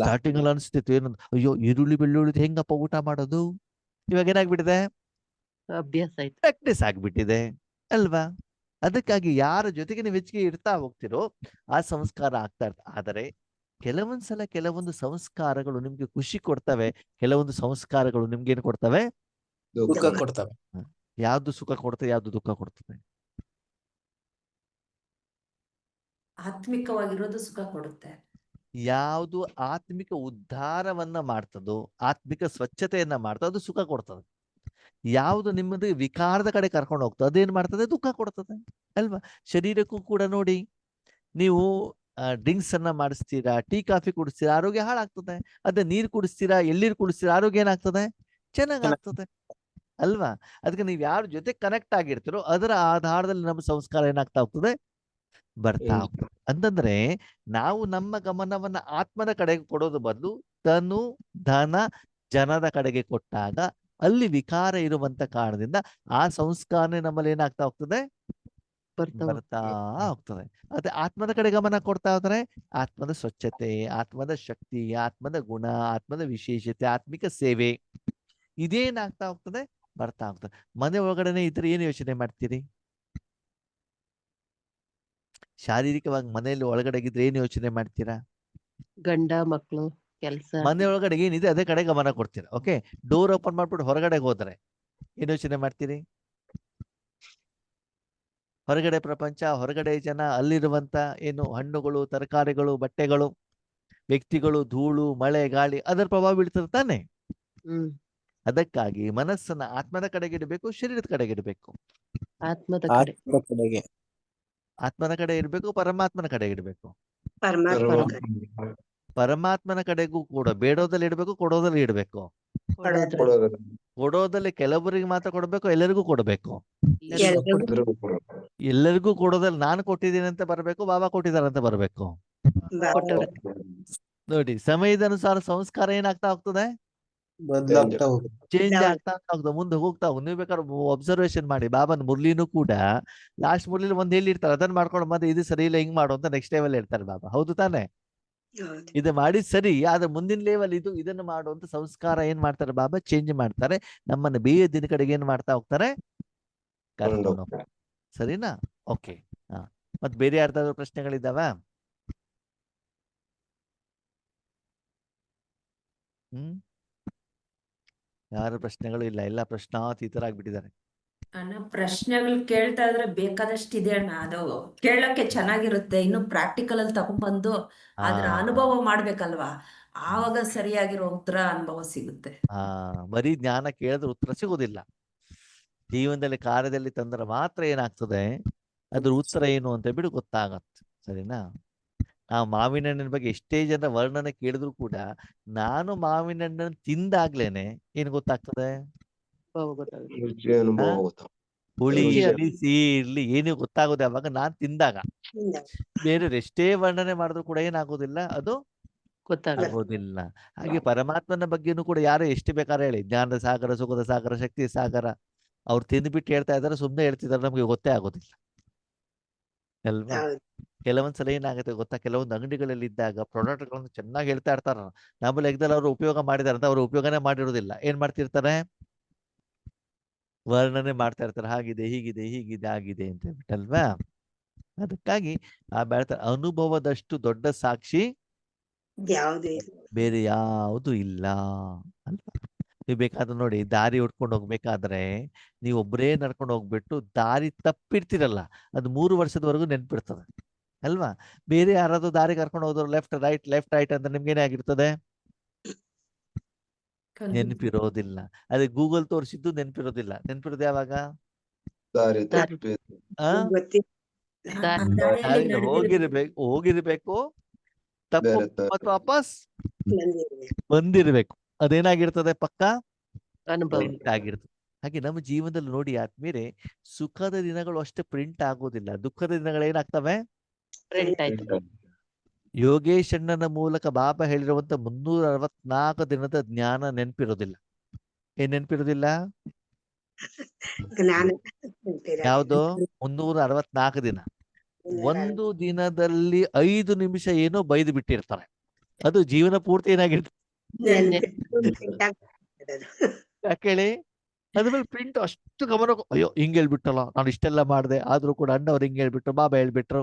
ಸ್ಟಾರ್ಟಿಂಗ್ ಅಲ್ಲಿ ಅನಿಸ್ತಿತ್ತು ಏನಂತ ಅಯ್ಯೋ ಈರುಳ್ಳಿ ಬೆಳ್ಳುಳ್ಳಿ ಹೆಂಗಪ್ಪ ಊಟ ಮಾಡೋದು? ಇವಾಗ ಏನಾಗ್ಬಿಟ್ಟಿದೆ? ಅಭ್ಯಾಸ ಆಯ್ತು. ಪ್ರಾಕ್ಟೀಸ್ ಆಗ್ಬಿಟ್ಟಿದೆ ಅಲ್ವಾ? ಅದಕ್ಕಾಗಿ ಯಾರ ಜೊತೆಗೆ ನೀವು ಹೆಚ್ಚಿಗೆ ಇರ್ತಾ ಹೋಗ್ತಿರೋ ಆ ಸಂಸ್ಕಾರ ಆಗ್ತಾ ಇರ್ತ ಆದರೆ ಕೆಲವೊಂದ್ಸಲ ಕೆಲವೊಂದು ಸಂಸ್ಕಾರಗಳು ನಿಮ್ಗೆ ಖುಷಿ ಕೊಡ್ತವೆ ಕೆಲವೊಂದು ಸಂಸ್ಕಾರಗಳು ನಿಮ್ಗೆ ಏನ್ ಕೊಡ್ತವೆ? ದುಃಖ ಕೊಡ್ತವೆ. ಯಾವ್ದು ಸುಖ ಕೊಡ್ತದೆ ಯಾವ್ದು ದುಃಖ ಕೊಡ್ತದೆ? ಆತ್ಮಿಕವಾಗಿರೋದು ಸುಖ ಕೊಡುತ್ತೆ. ಯಾವುದು ಆತ್ಮಿಕ ಉದ್ಧಾರವನ್ನ ಮಾಡ್ತದೋ ಆತ್ಮಿಕ ಸ್ವಚ್ಛತೆಯನ್ನ ಮಾಡ್ತದೋ ಅದು ಸುಖ ಕೊಡ್ತದೆ. ಯಾವುದು ನಿಮ್ಮದು ವಿಕಾರದ ಕಡೆ ಕರ್ಕೊಂಡು ಹೋಗ್ತದೆ ಅದೇನ್ ಮಾಡ್ತದೆ? ದುಃಖ ಕೊಡ್ತದೆ ಅಲ್ವಾ? ಶರೀರಕ್ಕೂ ಕೂಡ ನೋಡಿ ನೀವು ಡ್ರಿಂಕ್ಸ್ ಅನ್ನ ಮಾಡಿಸ್ತೀರಾ ಟೀ ಕಾಫಿ ಕುಡಿಸ್ತೀರಾ ಆರೋಗ್ಯ ಹಾಳಾಗ್ತದೆ. ಅದೇ ನೀರು ಕುಡಿಸ್ತೀರಾ ಎಳ್ಳೀರ್ ಕುಡಿಸ್ತೀರಾ ಆರೋಗ್ಯ ಏನಾಗ್ತದೆ? ಚೆನ್ನಾಗಾಗ್ತದೆ ಅಲ್ವಾ? ಅದಕ್ಕೆ ನೀವು ಯಾರ ಜೊತೆ ಕನೆಕ್ಟ್ ಆಗಿರ್ತೀರೋ ಅದರ ಆಧಾರದಲ್ಲಿ ನಮ್ಮ ಸಂಸ್ಕಾರ ಏನಾಗ್ತಾ ಹೋಗ್ತದೆ? ಬರ್ತಾ. ಹೋಗ್ತದೆ. ಅಂತಂದ್ರೆ ನಾವು ನಮ್ಮ ಗಮನವನ್ನ ಆತ್ಮದ ಕಡೆಗೆ ಕೊಡೋದು ಬದಲು ತನು ಧನ ಜನದ ಕಡೆಗೆ ಕೊಟ್ಟಾಗ ಅಲ್ಲಿ ವಿಕಾರ ಇರುವಂತ ಕಾರಣದಿಂದ ಆ ಸಂಸ್ಕಾರನೇ ನಮ್ಮಲ್ಲಿ ಏನಾಗ್ತಾ ಹೋಗ್ತದೆ? ಬರ್ತಾ ಹೋಗ್ತದೆ. ಮತ್ತೆ ಆತ್ಮದ ಕಡೆ ಗಮನ ಕೊಡ್ತಾ ಹೋದ್ರೆ ಆತ್ಮದ ಸ್ವಚ್ಛತೆ ಆತ್ಮದ ಶಕ್ತಿ ಆತ್ಮದ ಗುಣ ಆತ್ಮದ ವಿಶೇಷತೆ ಆತ್ಮಿಕ ಸೇವೆ ಇದೇನಾಗ್ತಾ ಹೋಗ್ತದೆ? ಬರ್ತಾ ಹೋಗ್ತದೆ. ಮನೆ ಒಳಗಡೆನೆ ಇದ್ರೆ ಏನ್ ಯೋಚನೆ ಮಾಡ್ತೀರಿ? ಶಾರೀರಿಕವಾಗಿ ಮನೆಯಲ್ಲಿ ಒಳಗಡೆ ಇದ್ರೆ ಏನ್ ಯೋಚನೆ ಮಾಡ್ತೀರಾ? ಗಂಡ ಮಕ್ಳು. ಕೆಲ್ಸ. ಮನೆ ಒಳಗಡೆ ಏನಿದೆ ಅದೇ ಕಡೆ ಗಮನ ಕೊಡ್ತೀರಾ. ಓಕೆ ಡೋರ್ ಓಪನ್ ಮಾಡ್ಬಿಟ್ಟು ಹೊರಗಡೆ ಹೋದ್ರೆ ಏನ್ ಯೋಚನೆ ಮಾಡ್ತೀರಿ? ಹೊರಗಡೆ ಪ್ರಪಂಚ ಹೊರಗಡೆ ಜನ ಅಲ್ಲಿರುವಂತ ಏನು ಹಣ್ಣುಗಳು ತರಕಾರಿಗಳು ಬಟ್ಟೆಗಳು ವ್ಯಕ್ತಿಗಳು ಧೂಳು ಮಳೆ ಗಾಳಿ ಅದರ ಪ್ರಭಾವ ಬೀಳ್ತದೆ ತಾನೆ? ಅದಕ್ಕಾಗಿ ಮನಸ್ಸನ್ನ ಆತ್ಮದ ಕಡೆಗೆ ಇಡಬೇಕು ಶರೀರದ ಕಡೆಗೆ ಇಡಬೇಕು. ಆತ್ಮದ ಕಡೆ. ಆತ್ಮನ ಕಡೆ ಇಡಬೇಕು ಪರಮಾತ್ಮನ ಕಡೆ. ಇಡಬೇಕು ಪರಮಾತ್ಮ ಪರಮಾತ್ಮನ ಕಡೆಗೂ ಕೂಡ ಬೇಡೋದಲ್ಲಿ ಇಡಬೇಕು ಕೊಡೋದಲ್ಲಿ ಇಡಬೇಕು. ಕೊಡೋದು. ಕೊಡೋದಲ್ಲಿ ಕೆಲವರಿಗೆ ಮಾತ್ರ ಕೊಡಬೇಕು ಎಲ್ಲರಿಗೂ ಕೊಡಬೇಕು. ಎಲ್ಲರಿಗೂ ಕೊಡೋದಲ್ಲಿ ನಾನು ಕೊಟ್ಟಿದ್ದೀನಿ ಅಂತ ಬರಬೇಕು ಬಾಬಾ ಕೊಟ್ಟಿದ್ದಾರೆ ಅಂತ ಬರಬೇಕು. ನೋಡಿ ಸಮಯದ ಅನುಸಾರ ಸಂಸ್ಕಾರ ಏನಾಗ್ತಾ ಹೋಗ್ತದೆ? ಚೇಂಜ್ ಆಗ್ತಾ ಹೋಗ್ತದೆ ಮುಂದೆ ಹೋಗ್ತಾ ಹೋಗ್- ನೀವು ಬೇಕಾದ್ರೆ ಅಬ್ಸರ್ವೇಷನ್ ಮಾಡಿ ಬಾಬನ್ ಮುರ್ಲಿನೂ ಕೂಡ ಲಾಸ್ಟ್ ಮುರ್ಲಿ ಒಂದ್ ಹೇಳಿರ್ತಾರೆ ಅದನ್ನ ಮಾಡ್ಕೊಂಡು ಮತ್ತೆ ಇದು ಸರಿ ಇಲ್ಲ ಹಿಂಗ್ ಮಾಡು ಅಂತ ನೆಕ್ಸ್ಟ್ ಲೆವೆಲ್ ಹೇಳ್ತಾರೆ ಬಾಬಾ. ಹೌದು ತಾನೆ? ಇದು ಮಾಡಿ ಸರಿ ಆದ್ರೆ ಮುಂದಿನ ಲೆವೆಲ್ ಇದು ಇದನ್ನು ಮಾಡುವಂತ ಸಂಸ್ಕಾರ ಏನ್ ಮಾಡ್ತಾರೆ ಬಾಬಾ? ಚೇಂಜ್ ಮಾಡ್ತಾರೆ. ನಮ್ಮನ್ನ ಬೇರೆ ದಿನ ಕಡೆಗೆ ಏನ್ ಮಾಡ್ತಾ ಹೋಗ್ತಾರೆ? ಹೋಗ್ತಾರೆ. ಸರಿನಾ? ಓಕೆ ಹಾ. ಮತ್ ಬೇರೆ ಯಾರ್ದಾದ್ರು ಪ್ರಶ್ನೆಗಳಿದಾವ? ಹ್ಮ್? ಯಾರು ಪ್ರಶ್ನೆಗಳು ಇಲ್ಲ. ಎಲ್ಲ ಪ್ರಶ್ನಾತೀತರಾಗ್ಬಿಟ್ಟಿದ್ದಾರೆ. ಅಣ್ಣ ಪ್ರಶ್ನೆಗಳು ಕೇಳ್ತಾ ಇದ್ರೆ ಬೇಕಾದಷ್ಟು ಇದೆ ಅಣ್ಣ. ಅದು ಕೇಳಕ್ಕೆ ಚೆನ್ನಾಗಿರುತ್ತೆ. ಇನ್ನು ಪ್ರಾಕ್ಟಿಕಲ್ ಅಲ್ಲಿ ತಗೊಂಡ್ಬಂದು ಅದ್ರ ಅನುಭವ ಮಾಡ್ಬೇಕಲ್ವಾ? ಆವಾಗ ಸರಿಯಾಗಿರೋ ಉತ್ತರ ಅನುಭವ ಸಿಗುತ್ತೆ. ಆ ಬರೀ ಜ್ಞಾನ ಕೇಳಿದ್ರೆ ಉತ್ತರ ಸಿಗೋದಿಲ್ಲ. ಜೀವನದಲ್ಲಿ ಕಾರ್ಯದಲ್ಲಿ ತಂದ್ರೆ ಮಾತ್ರ ಏನಾಗ್ತದೆ? ಅದ್ರ ಉತ್ತರ ಏನು ಅಂತ ಬಿಡು ಗೊತ್ತಾಗತ್ತೆ. ಸರಿನಾ? ನಾವು ಮಾವಿನ ಹಣ್ಣಿನ ಬಗ್ಗೆ ಎಷ್ಟೇ ಜನ ವರ್ಣನೆ ಕೇಳಿದ್ರು ಕೂಡ ನಾನು ಮಾವಿನ ಹಣ್ಣನ್ನು ತಿಂದಾಗ್ಲೇನೆ ಏನ್ ಗೊತ್ತಾಗ್ತದೆ? ಅನುಭವ ಗೊತ್ತಾಗುತ್ತೆ? ಹುಳಿ ಬಿಸಿ ಇರ್ಲಿ ಸಿಹಿ ಇರ್ಲಿ ಏನು ಗೊತ್ತಾಗೋದು ಯಾವಾಗ ನಾನ್ ತಿಂದಾಗ. ಬೇರೆ ಎಷ್ಟೇ ವರ್ಣನೆ ಮಾಡಿದ್ರು ಕೂಡ ಏನಾಗೋದಿಲ್ಲ ಅದು ಗೊತ್ತಾಗೋದಿಲ್ಲ ಹಾಗೆ ಪರಮಾತ್ಮನ ಬಗ್ಗೆನೂ ಕೂಡ ಯಾರು ಎಷ್ಟು ಬೇಕಾದ್ರೆ ಹೇಳಿ. ಜ್ಞಾನದ ಸಾಗರ ಸುಖದ ಸಾಗರ ಶಕ್ತಿ ಸಾಗರ ಅವ್ರು ತಿಂದ್ಬಿಟ್ಟು ಹೇಳ್ತಾ ಇದಾರೆ ಸುಮ್ಮನೆ ಹೇಳ್ತಿದಾರೆ ನಮ್ಗೆ ಗೊತ್ತೇ ಆಗೋದಿಲ್ಲ. ಅಲ್ವಾ? ಕೆಲವೊಂದ್ಸಲ ಏನಾಗುತ್ತೆ ಗೊತ್ತಾ? ಕೆಲವೊಂದು ಅಂಗಡಿಗಳಲ್ಲಿ ಇದ್ದಾಗ ಪ್ರಾಡಕ್ಟ್ಗಳನ್ನು ಚೆನ್ನಾಗಿ ಹೇಳ್ತಾ ಇರ್ತಾರ ನಮ್ಮ ಲೆಕ್ಕದಲ್ಲಿ ಅವರು ಉಪಯೋಗ ಮಾಡಿದಾರೆ ಅಂತ ಅವರು ಉಪಯೋಗನೇ ಮಾಡಿರೋದಿಲ್ಲ. ಏನ್ ಮಾಡ್ತಿರ್ತಾರೆ? ವರ್ಣನೆ ಮಾಡ್ತಾ ಇರ್ತಾರೆ ಹಾಗಿದೆ ಹೀಗಿದೆ ಹೀಗಿದೆ ಆಗಿದೆ ಅಂತ ಹೇಳ್ಬಿಟ್ಟಲ್ವಾ? ಅದಕ್ಕಾಗಿ ಆ ಬೆಳತ ಅನುಭವದಷ್ಟು ದೊಡ್ಡ ಸಾಕ್ಷಿ ಯಾವ್ದು ಬೇರೆ ಯಾವುದು ಇಲ್ಲ ಅಲ್ವಾ? ನೀವು ಬೇಕಾದ್ರೆ ನೋಡಿ ದಾರಿ ಹುಡ್ಕೊಂಡು ಹೋಗ್ಬೇಕಾದ್ರೆ ನೀವು ಒಬ್ಬರೇ ನಡ್ಕೊಂಡು ಹೋಗ್ಬಿಟ್ಟು ದಾರಿ ತಪ್ಪಿಡ್ತಿರಲ್ಲ ಅದು ಮೂರು ವರ್ಷದವರೆಗೂ ನೆನ್ಪಿಡ್ತದೆ ಅಲ್ವಾ? ಬೇರೆ ಯಾರಾದ್ರೂ ದಾರಿ ಕರ್ಕೊಂಡು ಹೋದ್ರು ಲೆಫ್ಟ್ ರೈಟ್ ಲೆಫ್ಟ್ ರೈಟ್ ಅಂತ ನಿಮ್ಗೆ ಏನಾಗಿರ್ತದೆ ನೆನಪಿರೋದಿಲ್ಲ. ಅದೇ ಗೂಗಲ್ ತೋರಿಸಿದ್ದು ನೆನಪಿರೋದಿಲ್ಲ. ನೆನಪಿರೋದು ಯಾವಾಗ. ಹೋಗಿರ್ಬೇಕು ಹೋಗಿರ್ಬೇಕು. ತಪ್ಪು ಮತ್ತೆ ವಾಪಸ್ ಬಂದಿರ್ಬೇಕು. ಅದೇನಾಗಿರ್ತದೆ ಪಕ್ಕ? ಅನುಭವ. ಪ್ರಿಂಟ್ ಆಗಿರ್ತದೆ. ಹಾಗೆ ನಮ್ಮ ಜೀವನದಲ್ಲಿ ನೋಡಿ ಆದ್ಮೇಲೆ ಸುಖದ ದಿನಗಳು ಅಷ್ಟೇ ಪ್ರಿಂಟ್ ಆಗೋದಿಲ್ಲ. ದುಃಖದ ದಿನಗಳು ಏನಾಗ್ತವೆ ಪ್ರಿಂಟ್ ಆಯ್ತು ಯೋಗೇಶ್ ಅಣ್ಣನ ಮೂಲಕ ಬಾಬಾ ಹೇಳಿರುವಂತ ಮುನ್ನೂರ ಅರವತ್ನಾಲ್ಕು ದಿನದ ಜ್ಞಾನ ನೆನಪಿರೋದಿಲ್ಲ. ಏನ್ ನೆನಪಿರೋದಿಲ್ಲ. ಯಾವ್ದು? ಮುನ್ನೂರ ಅರವತ್ನಾಲ್ಕು ದಿನ. ಒಂದು ದಿನದಲ್ಲಿ ಐದು ನಿಮಿಷ ಏನೋ ಬೈದು ಬಿಟ್ಟಿರ್ತಾರೆ. ಅದು ಜೀವನ ಪೂರ್ತಿ ಏನಾಗಿರ್ತದೆ ನೆನ್ಪಿರ್ಬೇಕು, ಅದ್ರ ಮೇಲೆ ಯಾಕೇಳಿ ಪ್ರಿಂಟ್ ಅಷ್ಟು ಗಮನ ಅಯ್ಯೋ ಹಿಂಗ್ ಹೇಳ್ಬಿಟ್ಟಲ್ಲ ನಾನು ಇಷ್ಟೆಲ್ಲ ಮಾಡಿದೆ ಆದ್ರೂ ಕೂಡ ಅಣ್ಣವ್ರು ಹಿಂಗ್ ಹೇಳ್ಬಿಟ್ರು ಬಾಬಾ ಹೇಳ್ಬಿಟ್ರು.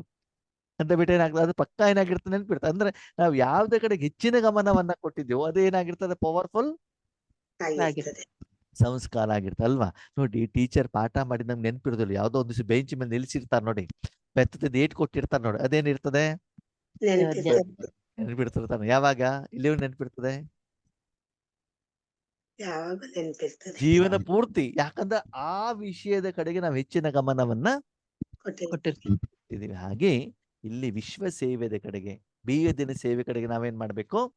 ಅಂತ ಬಿಟ್ಟು ಏನಾಗ್ತದೆ? ಅದು ಪಕ್ಕ ಏನಾಗಿರ್ತದೆ ನೆನ್ಪಿರ್ತದೆ ಅಂದ್ರೆ ನಾವು ಯಾವ್ದೇ ಕಡೆ ಹೆಚ್ಚಿನ ಗಮನವನ್ನ ಕೊಟ್ಟಿದ್ದೇವೋ ಅದು ಏನಾಗಿರ್ತದೆ? ಪವರ್ಫುಲ್ ಆಗಿರ್ತದೆ. ಸಂಸ್ಕಾರ ಆಗಿರ್ತದೆ ಅಲ್ವಾ? ನೋಡಿ ಟೀಚರ್ ಪಾಠ ಮಾಡಿ ನಮ್ಗೆ ನೆನ್ಪಿರೋದಿಲ್ಲ. ಯಾವ್ದೋ ಒಂದು ಬೆಂಚ್ ಮೇಲೆ ನಿಲ್ಸಿರ್ತಾರೆ ನೋಡಿ. ಬೆತ್ತದ ಏಟ್ ಕೊಟ್ಟಿರ್ತಾರೆ ನೋಡಿ. ಅದೇನಿರ್ತದೆ. ನೆನ್ಪಿಡ್ತಿರ್ತಾನೆ. ಯಾವಾಗ? ಇಲ್ಲಿ ನೆನ್ಪಿಡ್ತದೆ? ನೆನ್ಪಿರ್ತದೆ? ಜೀವನ ಪೂರ್ತಿ. ಯಾಕಂದ್ರೆ ಆ ವಿಷಯದ ಕಡೆಗೆ ನಾವು ಹೆಚ್ಚಿನ ಗಮನವನ್ನ. ಕೊಟ್ಟಿರ್ತೀವಿ. ಹಾಗೆ ಇಲ್ಲಿ ವಿಶ್ವ ಸೇವೆದ ಕಡೆಗೆ ಬೀಗ ದಿನ ಸೇವೆ ಕಡೆಗೆ ನಾವೇನ್ ಮಾಡ್ಬೇಕು.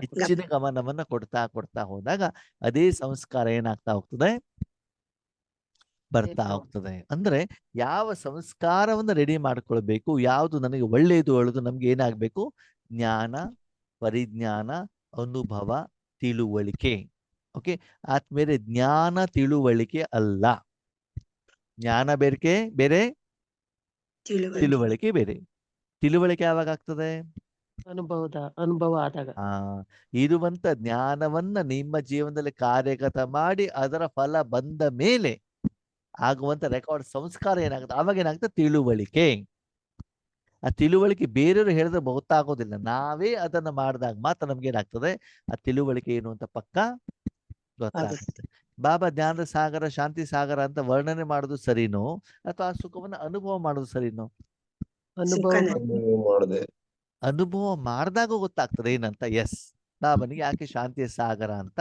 ಹೆಚ್ಚಿನ ಗಮನವನ್ನ ಕೊಡ್ತಾ ಕೊಡ್ತಾ ಹೋದಾಗ ಅದೇ ಸಂಸ್ಕಾರ ಏನಾಗ್ತಾ ಹೋಗ್ತದೆ? ಬರ್ತಾ ಹೋಗ್ತದೆ. ಅಂದ್ರೆ ಯಾವ ಸಂಸ್ಕಾರವನ್ನ ರೆಡಿ ಮಾಡ್ಕೊಳ್ಬೇಕು? ಯಾವುದು ನನಗೆ ಒಳ್ಳೆಯದು ಹೇಳುದು ನಮ್ಗೆ ಏನಾಗ್ಬೇಕು? ಜ್ಞಾನ ಪರಿಜ್ಞಾನ ಅನುಭವ ತಿಳುವಳಿಕೆ. ಓಕೆ? ಆದ್ಮೇಲೆ ಜ್ಞಾನ ತಿಳುವಳಿಕೆ ಅಲ್ಲ. ಜ್ಞಾನ ಬೇರೆ ಬೇರೆ? ತಿಳುವಳಿಕೆ. ಬೇರೆ. ತಿಳುವಳಿಕೆ ಯಾವಾಗ ಆಗ್ತದೆ? ಅನುಭವದ ಅನುಭವ ಆದಾಗ. ಆ ಇರುವಂತ ಜ್ಞಾನವನ್ನ ನಿಮ್ಮ ಜೀವನದಲ್ಲಿ ಕಾರ್ಯಗತ ಮಾಡಿ ಅದರ ಫಲ ಬಂದ ಮೇಲೆ ಆಗುವಂತ ರೆಕಾರ್ಡ್ ಸಂಸ್ಕಾರ ಏನಾಗುತ್ತೆ? ಅವಾಗ ಏನಾಗುತ್ತೆ? ತಿಳುವಳಿಕೆ. ಆ ತಿಳುವಳಿಕೆ ಬೇರೆಯವರು ಹೇಳಿದ್ರೆ ಗೊತ್ತಾಗೋದಿಲ್ಲ. ನಾವೇ ಅದನ್ನ ಮಾಡಿದಾಗ ಮಾತ್ರ ನಮ್ಗೆ ಏನಾಗ್ತದೆ? ಆ ತಿಳುವಳಿಕೆ ಏನು ಅಂತ ಪಕ್ಕ ಗೊತ್ತಾಗುತ್ತೆ. ಬಾಬಾ ಜ್ಞಾನದ ಸಾಗರ ಶಾಂತಿ ಸಾಗರ ಅಂತ ವರ್ಣನೆ ಮಾಡೋದು ಸರಿನೋ? ಅಥವಾ ಆ ಸುಖವನ್ನ ಅನುಭವ ಮಾಡೋದು ಸರಿನೋ? ಅನುಭವ ಮಾಡಿದಾಗ ಗೊತ್ತಾಗ್ತದೆ ಏನಂತ? ಎಸ್ ಬಾಬನಿಗೆ ಯಾಕೆ ಶಾಂತಿಯ ಸಾಗರ ಅಂತ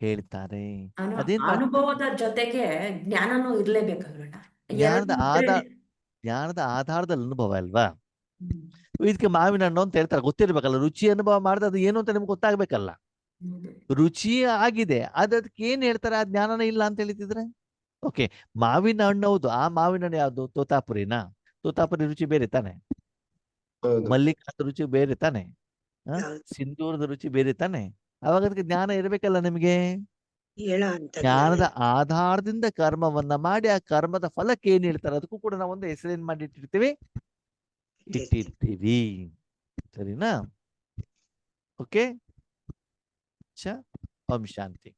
ಹೇಳ್ತಾರೆ. ಅದೇನ್ ಅನುಭವದ ಜೊತೆಗೆ ಜ್ಞಾನನು ಇರ್ಲೇಬೇಕಲ್ವೇಣ ಜ್ಞಾನದ ಆಧಾರ ಜ್ಞಾನದ ಆಧಾರದಲ್ಲಿ ಅನುಭವ ಅಲ್ವಾ. ಇದಕ್ಕೆ ಮಾವಿನ ಹಣ್ಣು ಅಂತ ಹೇಳ್ತಾರೆ. ಗೊತ್ತಿರ್ಬೇಕಲ್ಲ ರುಚಿ ಅನುಭವ ಮಾಡಿದ್ರೆ ಅದು ಏನು ಅಂತ ನಿಮ್ಗೆ ಗೊತ್ತಾಗ್ಬೇಕಲ್ಲ. ರುಚಿ ಆಗಿದೆ. ಅದಕ್ಕೆ ಏನ್ ಹೇಳ್ತಾರೆ? ಆ ಜ್ಞಾನನ ಇಲ್ಲ ಅಂತ ಹೇಳ್ತಿದ್ರೆ? ಓಕೆ ಮಾವಿನ ಹಣ್ಣು ಹೌದು. ಆ ಮಾವಿನ ಹಣ್ಣು ಯಾವ್ದು? ತೋತಾಪುರಿನಾ? ತೋತಾಪುರಿ ರುಚಿ ಬೇರೆ ತಾನೆ. ಮಲ್ಲಿಕಾದ ರುಚಿ ಬೇರೆ ತಾನೆ. ಸಿಂಧೂರದ ರುಚಿ ಬೇರೆ ತಾನೆ. ಅವಾಗ ಅದಕ್ಕೆ ಜ್ಞಾನ ಇರ್ಬೇಕಲ್ಲ ನಿಮಗೆ? ಜ್ಞಾನದ ಆಧಾರದಿಂದ ಕರ್ಮವನ್ನ ಮಾಡಿ ಆ ಕರ್ಮದ ಫಲಕ್ಕೆ ಏನ್ ಹೇಳ್ತಾರೆ? ಅದಕ್ಕೂ ಕೂಡ ನಾವೊಂದು ಹೆಸರೇನ್ ಮಾಡಿ ಇಟ್ಟಿರ್ತೀವಿ. ಇಟ್ಟಿರ್ತೀವಿ. ಸರಿನಾ? ಓಕೆ? Pamişanti.